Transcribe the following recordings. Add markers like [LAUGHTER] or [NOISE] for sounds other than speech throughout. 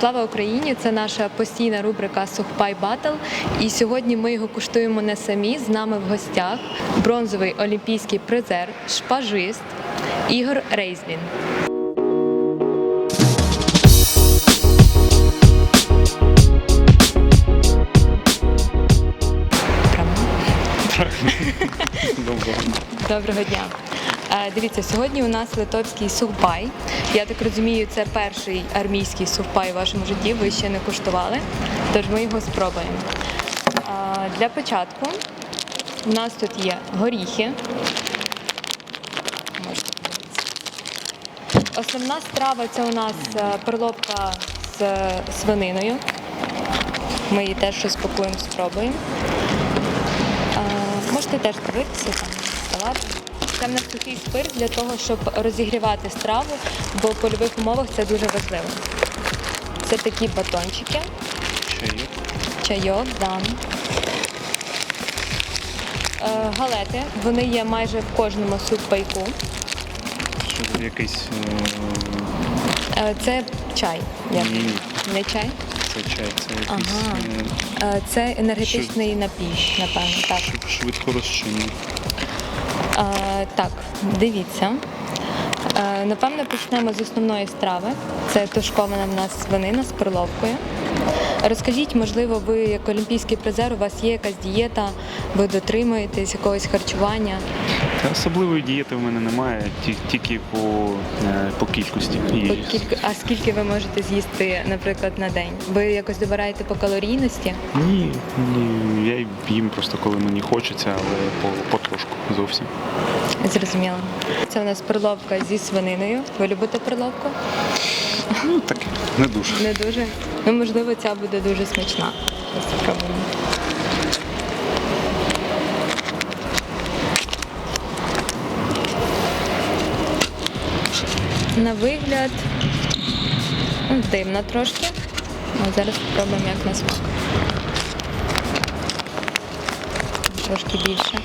Слава Україні! Це наша постійна рубрика Сухпай Батл. І сьогодні ми його куштуємо не самі. З нами в гостях бронзовий олімпійський призер, шпажист Ігор Рейзлін. Доброго. Доброго дня. Е, Дивіться, сьогодні у нас литовський сухпай. Я так розумію, це перший армійський сухпай у вашому житті. Ви ще не куштували, тож ми його спробуємо. Е, Для початку у нас тут є горіхи. Основна страва це у нас е, перловка з свининою. Ми її теж розпакуємо, спробуємо. Можете теж подивитися там салат. Це в нас сухий спирт для того, щоб розігрівати страву, бо в польових умовах це дуже важливо. Це такі батончики, Чайок. чайок, да. Е, Галети, вони є майже в кожному сухпайку. Що це якийсь. Е, Це чай. е, Як? Ні, Не чай? це чай, це якийсь Ага. е, Е, Це енергетичний напій, напевно. Так. швидко розчинний. Так, дивіться. Напевно, почнемо з основної страви. Це тушкована в нас свинина з перловкою. Розкажіть, можливо, ви як олімпійський призер, у вас є якась дієта, ви дотримуєтесь якогось харчування? Особливої дієти в мене немає, тільки по, е, по кількості По їжі. кілька- А скільки ви можете з'їсти, наприклад, на день? Ви якось добираєте по калорійності? Ні, ні, я їм просто коли мені хочеться, але по, потрошку зовсім. Зрозуміло. Це у нас перловка зі свининою. Ви любите перловку? Ну таке, не дуже. Не дуже. Ну, можливо, ця буде дуже смачна. Зараз спробуємо. На вигляд ну, дивна трошки. А зараз спробуємо, як на смак. Трошки більше.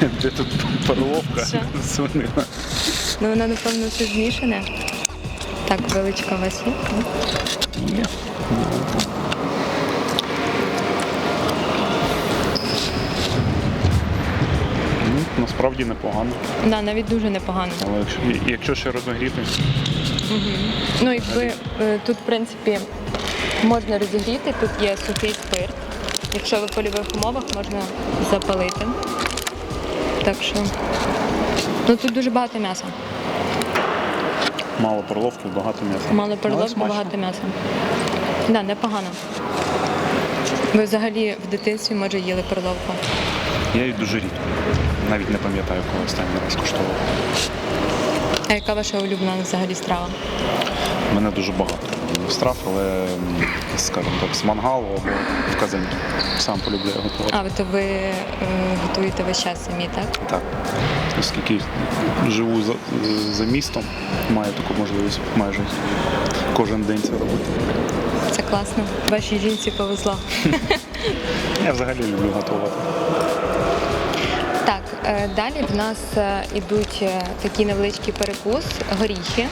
[LAUGHS] Де тут? Свинина. Ну, воно, напевно, все змішане. Так, величка у вас є? Ні. Насправді непогано. Да, навіть дуже непогано. Але якщо, якщо ще розогріти, Ну, якби е, тут, в принципі, можна розігріти, тут є сухий спирт. Якщо ви в польових умовах, можна запалити. Так що. Ну тут дуже багато м'яса. мало перловки, багато м'яса. Мало смачно. багато м'яса. Да, непогано. Ви взагалі в дитинстві може їли перловку. Я її дуже рідко. Навіть не пам'ятаю, коли останній раз куштував. А яка ваша улюблена взагалі страва? У мене дуже багато страв, але, скажімо так, з мангалу або в казанці. Сам полюбляю готувати. А, ви то ви е, готуєте весь час самі, так? Так. Оскільки живу за, за містом, маю таку можливість майже кожен день це робити. Це класно. Вашій жінці повезло. [LAUGHS] Я взагалі люблю готувати. Е, далі в нас е, ідуть е, такі невеличкі перекус, горіхи.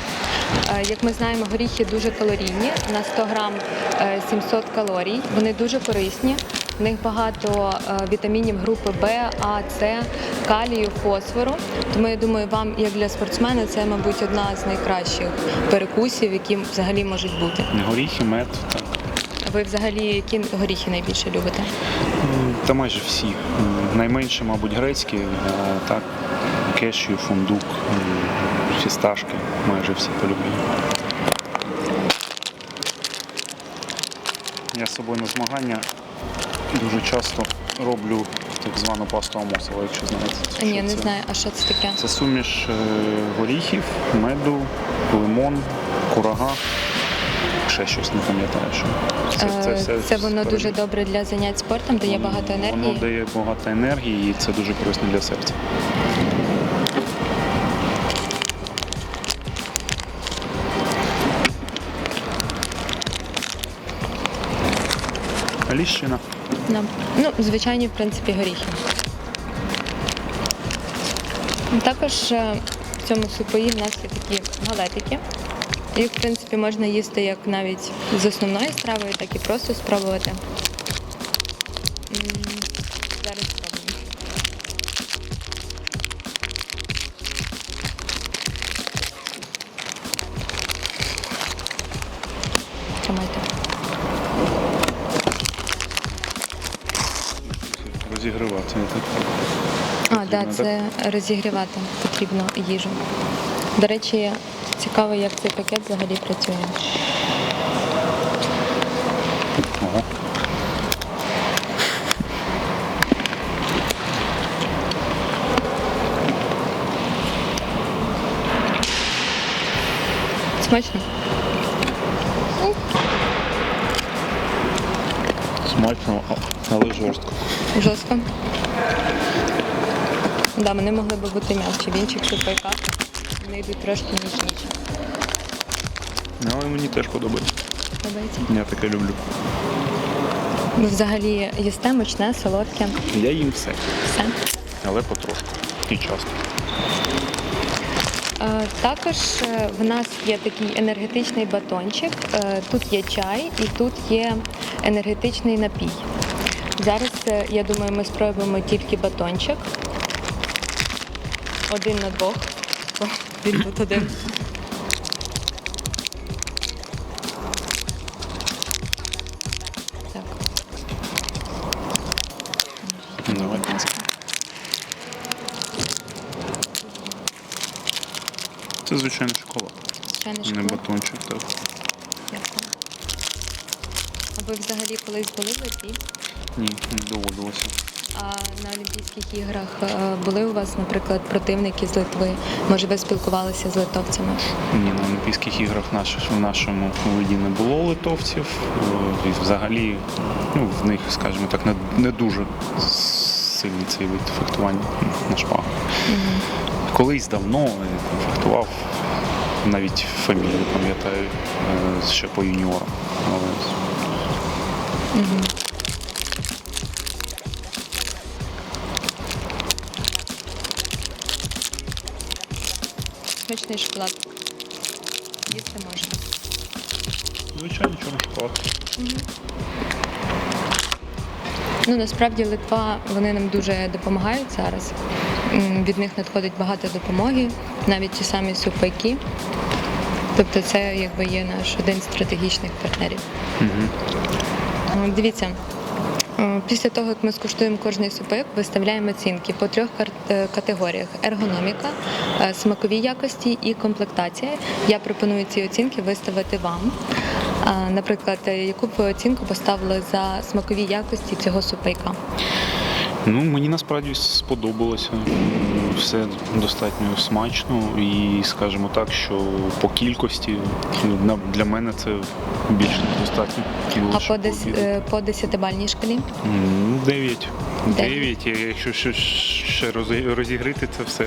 Е, Як ми знаємо, горіхи дуже калорійні. На 100 грам е, 700 калорій. Вони дуже корисні. В них багато е, вітамінів групи Б, А, С, калію, фосфору. Тому я думаю, вам, як для спортсмена, це, мабуть, одна з найкращих перекусів, які взагалі можуть бути. Горіхи, мед, так. Ви взагалі які горіхи найбільше любите? Та майже всі. Найменше, мабуть, грецькі, а так, кешю, фундук, фісташки, майже всі полюбляю. Я з собою на змагання дуже часто роблю так звану пасту амосова, якщо знаєте. Ні, що не це. знаю, а що це таке? Це суміш е, горіхів, меду, лимон, курага. Ще щось не пам'ятаю. Що. Е, все Це воно дуже добре для занять спортом, дає багато енергії. Воно дає багато енергії і це дуже корисно для серця. Ліщина. Да. Ну, звичайні, в принципі, горіхи. Також е, в цьому супої в нас є такі галетики. Їх, в принципі, можна їсти як навіть з основною стравою, так і просто спробувати. Зараз спробуємо. Тримайте. Розігривати. не так? А, так, це розігрівати потрібно їжу. До речі, цікаво, як цей пакет взагалі працює. Смачно? Смачно, але жорстко. Жорстко. Да, вони могли би бути м'якші. В інших супайках вони йдуть трошки ніжніші. Але мені теж подобається. Подобається? Я таке люблю. Ви взагалі їсте мучне, солодке. Я їм все, Все. але потрошку. І часто. Е, Також е, в нас є такий енергетичний батончик. Е, Тут є чай і тут є енергетичний напій. Зараз, я думаю, ми спробуємо тільки батончик. Один на двох. Він тут один. Це звичайний шоколад. Звичайно, Не шоколад. батончик, так. Ясно. А ви взагалі колись були в Литві? Ні, не доводилося. А на Олімпійських іграх е, були у вас, наприклад, противники з Литви? Може, ви спілкувалися з литовцями? Ні, на Олімпійських іграх наш, в нашому виді не було литовців. Е, І взагалі ну, в них, скажімо так, не, не дуже сильний цей вид фехтування на шпагах. Колись давно я фехтував, навіть фамілію пам'ятаю, е, ще по юніорам. Але Смачний шоколад. Їсти можна. звичайно, чорний шоколад. Ну насправді Литва вони нам дуже допомагають зараз. Від них надходить багато допомоги, навіть ті самі супайки. Тобто це якби є наш один з стратегічних партнерів. Е, Дивіться, е, після того, як ми скуштуємо кожний супик, виставляємо оцінки по трьох е, категоріях: ергономіка, е, смакові якості і комплектація. Я пропоную ці оцінки виставити вам. Наприклад, е, яку б ви оцінку поставили за смакові якості цього супайка? Ну, мені насправді сподобалося. Все достатньо смачно і, скажімо так, що по кількості ну, для мене це більше достатньо. А по, дес, е, по десятибальній шкалі? Ну, Дев'ять. Дев'ять. Якщо ще розігрити це все,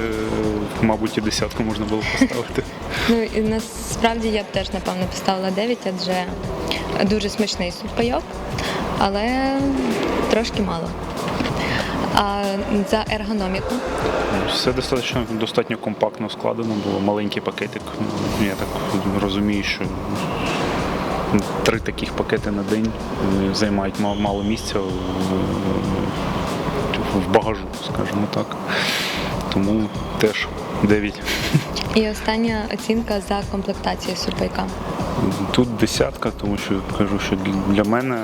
мабуть, і десятку можна було поставити. [LAUGHS] Ну і насправді я б теж напевно поставила 9, адже дуже смачний супайок, але трошки мало. А за ергономіку Все достатньо, достатньо компактно складено було. Маленький пакетик. Я так розумію, що три таких пакети на день займають мало, місця в багажу, скажімо так. Тому теж 9. і остання оцінка за комплектацією супайка. Тут десятка, тому що кажу, що для мене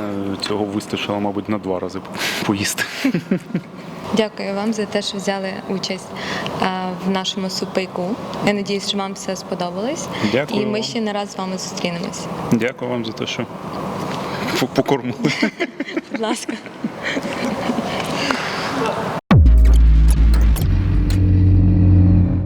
цього вистачило, мабуть, на два рази поїсти. Дякую вам за те, що взяли участь в нашому супайку. Я надіюсь, що вам все сподобалось. Дякую І ми вам. ще не раз з вами зустрінемось. Дякую вам за те, що покормили. Будь ласка.